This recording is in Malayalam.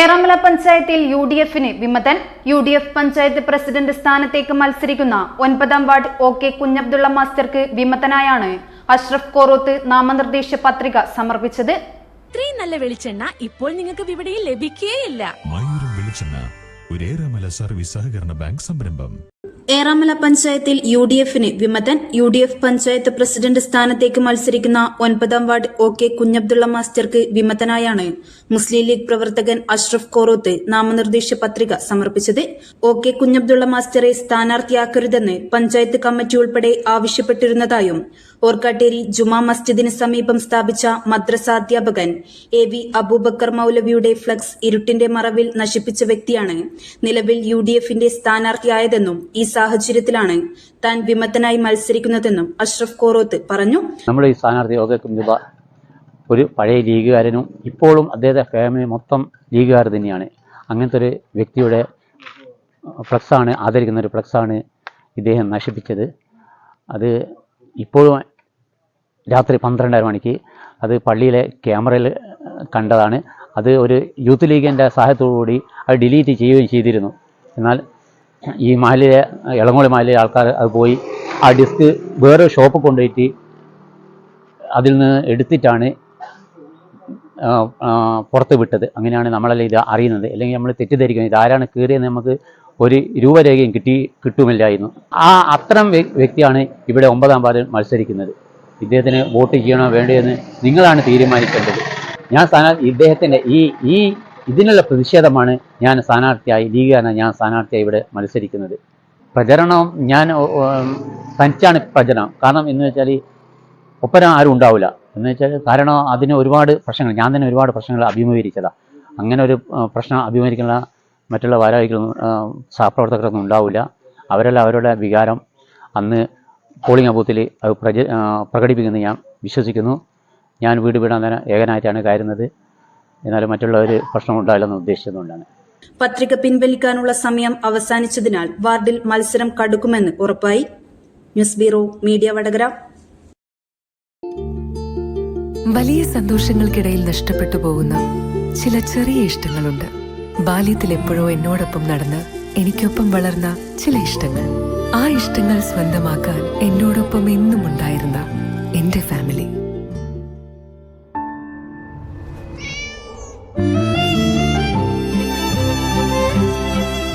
ഏറമല പഞ്ചായത്തിൽ യു ഡി എഫിന് വിമതൻ. U D F panchayat president സ്ഥാനത്തേക്ക് മത്സരിക്കുന്ന ഒൻപതാം വാർഡ് ഒ കെ കുഞ്ഞബ്ദുള്ള മാസ്റ്റർക്ക് വിമതനായാണ് അഷ്റഫ് കോറോത്ത് നാമനിർദ്ദേശ പത്രിക സമർപ്പിച്ചത്. ഇത്രയും നല്ല വെളിച്ചെണ്ണ ഇപ്പോൾ നിങ്ങൾക്ക് വിപണിയിൽ ലഭിക്കുകയില്ല മയൂരം വെളിച്ചെണ്ണ ഒരു ഏറെമല സർവീസ് സഹകരണ ബാങ്ക് സംരംഭം. ഏറാമല പഞ്ചായത്തിൽ യു ഡി എഫിന് വിമതൻ. U D F panchayat president സ്ഥാനത്തേക്ക് മത്സരിക്കുന്ന ഒൻപതാം വാർഡ് ഒ കെ കുഞ്ഞബ്ദുള്ള മാസ്റ്റർക്ക് വിമതനായാണ് മുസ്ലിം ലീഗ് പ്രവർത്തകൻ അഷ്റഫ് കോറോത്ത് നാമനിർദ്ദേശ പത്രിക സമർപ്പിച്ചത്. ഒ കെ കുഞ്ഞബ്ദുള്ള മാസ്റ്ററെ സ്ഥാനാർത്ഥിയാക്കരുതെന്ന് പഞ്ചായത്ത് കമ്മിറ്റി ഉൾപ്പെടെ ആവശ്യപ്പെട്ടിരുന്നതായും ഓർക്കാട്ടേരി ജുമാ മസ്ജിദിന് സമീപം സ്ഥാപിച്ച മദ്രസാധ്യാപകൻ എ വി അബൂബക്കർ മൌലവിയുടെ ഫ്ലക്സ് ഇരുട്ടിന്റെ മറവിൽ നശിപ്പിച്ച വ്യക്തിയാണ് നിലവിൽ യു ഡി എഫിന്റെ സ്ഥാനാർത്ഥിയായതെന്നും ഈ സാഹചര്യത്തിലാണ് താൻ വിമതനായി മത്സരിക്കുന്നതെന്നും അഷ്റഫ് കോറോത്ത് പറഞ്ഞു. നമ്മുടെ ഈ സ്ഥാനാർത്ഥി ഒരു പഴയ ലീഗുകാരനും ഇപ്പോഴും അദ്ദേഹത്തെ ഫാമിലി മൊത്തം ലീഗുകാർ തന്നെയാണ്. അങ്ങനത്തെ ഒരു വ്യക്തിയുടെ ഫ്ലക്സാണ് ആദരിക്കുന്ന ഒരു ഫ്ലക്സാണ് ഇദ്ദേഹം നശിപ്പിച്ചത്. അത് ഇപ്പോഴും രാത്രി പന്ത്രണ്ടര മണിക്ക് അത് പള്ളിയിലെ ക്യാമറയിൽ കണ്ടതാണ്. അത് ഒരു യൂത്ത് ലീഗിന്റെ സഹായത്തോടുകൂടി അത് ഡിലീറ്റ് ചെയ്യുകയും ചെയ്തിരുന്നു. എന്നാൽ ഈ മഹലിലെ ഇളങ്ങോളി മഹലിലെ ആൾക്കാർ അത് പോയി ആ ഡിസ്ക് വേറെ ഷോപ്പ് കൊണ്ടുപോയിട്ട് അതിൽ നിന്ന് എടുത്തിട്ടാണ് പുറത്ത് വിട്ടത്. അങ്ങനെയാണ് നമ്മളെല്ലാം ഇത് അറിയുന്നത്. അല്ലെങ്കിൽ നമ്മൾ തെറ്റിദ്ധരിക്കുന്നത്. ഇതാരാണ് കയറിയെന്ന് നമുക്ക് ഒരു രൂപരേഖയും കിട്ടി കിട്ടുമില്ലായിരുന്നു. ആ അത്തരം വ്യക്തിയാണ് ഇവിടെ ഒമ്പതാം വാർഡിൽ മത്സരിക്കുന്നത്. ഇദ്ദേഹത്തിന് വോട്ട് ചെയ്യണോ വേണ്ടതെന്ന് നിങ്ങളാണ് തീരുമാനിക്കേണ്ടത്. ഞാൻ സ്ഥാനാർത്ഥി ഇദ്ദേഹത്തിന്റെ ഈ ഈ ഇതിനുള്ള പ്രതിഷേധമാണ് ഞാൻ സ്ഥാനാർത്ഥിയായി ലീഗാണ് ഞാൻ സ്ഥാനാർത്ഥിയായി ഇവിടെ മത്സരിക്കുന്നത്. പ്രചരണം ഞാൻ തനിച്ചാണ് പ്രചരണം. കാരണം എന്ന് വെച്ചാൽ ഒപ്പന ആരും ഉണ്ടാവില്ല. എന്ന് വെച്ചാൽ കാരണം അതിന് ഒരുപാട് പ്രശ്നങ്ങൾ ഞാൻ തന്നെ ഒരുപാട് പ്രശ്നങ്ങൾ അഭിമുഖീകരിച്ചതാണ് അങ്ങനെ ഒരു പ്രശ്നം അഭിമുഖീകരിക്കുന്ന മറ്റുള്ള ഭാരവാഹികളൊന്നും സഹപ്രവർത്തകരൊന്നും ഉണ്ടാവില്ല. അവരെല്ലാം അവരുടെ വികാരം അന്ന് പോളിംഗ് ബൂത്തിൽ അത് പ്രച ആ, പ്രകടിപ്പിക്കുന്നത് ഞാൻ വിശ്വസിക്കുന്നു. ഞാൻ വീട് വീടാൻ തന്നെ ഏകനായിട്ടാണ് കയറുന്നത്. എന്നാലും മറ്റുള്ളവർ പ്രശ്നം ഉണ്ടാവില്ലെന്ന് ഉദ്ദേശിച്ചതുകൊണ്ടാണ്. പത്രിക പിൻവലിക്കാനുള്ള സമയം അവസാനിച്ചതിനാൽ വാർഡിൽ മത്സരം കടുക്കുമെന്ന് ഉറപ്പായി. News bureau media Vatakara. വലിയ സന്തോഷങ്ങൾക്കിടയിൽ നഷ്ടപ്പെട്ടു പോകുന്ന ചില ചെറിയ ഇഷ്ടങ്ങളുണ്ട്. ബാല്യത്തിൽ എപ്പോഴോ എന്നോടൊപ്പം നടന്ന് എനിക്കൊപ്പം വളർന്ന ചില ഇഷ്ടങ്ങൾ. ആ ഇഷ്ടങ്ങൾ സ്വന്തമാക്കാൻ എന്നോടൊപ്പം എന്നും ഉണ്ടായിരുന്ന